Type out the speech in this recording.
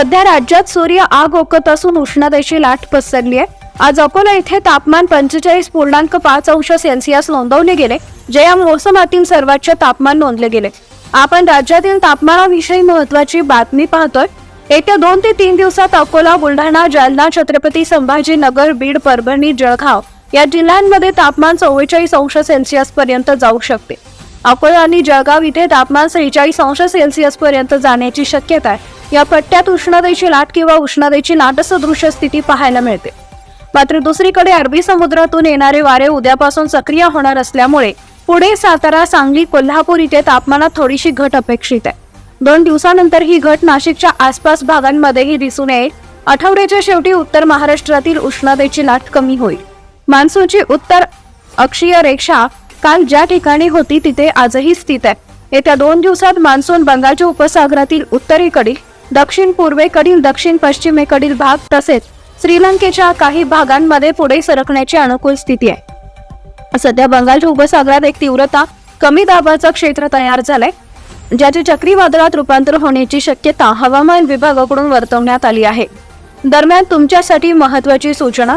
सध्या राज्यात सूर्य आग ओकत असून उष्णतेची लाट पसरली आहे. आज अकोला येथे तापमान पंचेचाळीस पूर्णांक पाच अंश सेल्सिअस नोंदवले गेले जे या मोसमातील सर्वोच्च तापमान नोंदले गेले. आपण राज्यातील तापमानाविषयी महत्वाची बातमी पाहतोय. येत्या दोन ते तीन दिवसात अकोला बुलढाणा जालना छत्रपती संभाजीनगर बीड परभणी जळगाव या जिल्ह्यांमध्ये तापमान चव्वेचाळीस अंश सेल्सिअस पर्यंत जाऊ शकते. अकोला आणि जळगाव इथे तापमान सेहेचाळीस अंश सेल्सिअस पर्यंत जाण्याची शक्यता आहे. या पट्ट्यात उष्णतेची लाट किंवा उष्णतेची लाटसदृश्य स्थिती पाहायला मिळते. मात्र दुसरीकडे अरबी समुद्रातून येणारे वारे उद्यापासून सक्रिय होणार असल्यामुळे पुणे सातारा सांगली कोल्हापूर इथे तापमानात थोडीशी घट अपेक्षित आहे. दोन दिवसानंतर ही घट नाशिकच्या आसपास भागांमध्येही दिसून येईल. आठवड्याच्या शेवटी उत्तर महाराष्ट्रातील उष्णतेची लाट कमी होईल. मान्सूनची उत्तर अक्षीय रेषा काल ज्या ठिकाणी होती तिथे आजही स्थित आहे. येत्या दोन दिवसात मान्सून बंगालच्या उपसागरातील उत्तरेकडील दक्षिण पूर्वेकडील दक्षिण पश्चिमेकडील भाग तसेच श्रीलंकेच्या काही भागांमध्ये पुढे सरकण्याची अनुकूल स्थिती आहे. सध्या बंगालच्या उपसागरात एक तीव्रता कमी दाबाचं क्षेत्र तयार झालंय ज्याचे चक्रीवादळात रूपांतर होण्याची शक्यता हवामान विभागाकडून वर्तवण्यात आली आहे. दरम्यान तुमच्यासाठी महत्वाची सूचना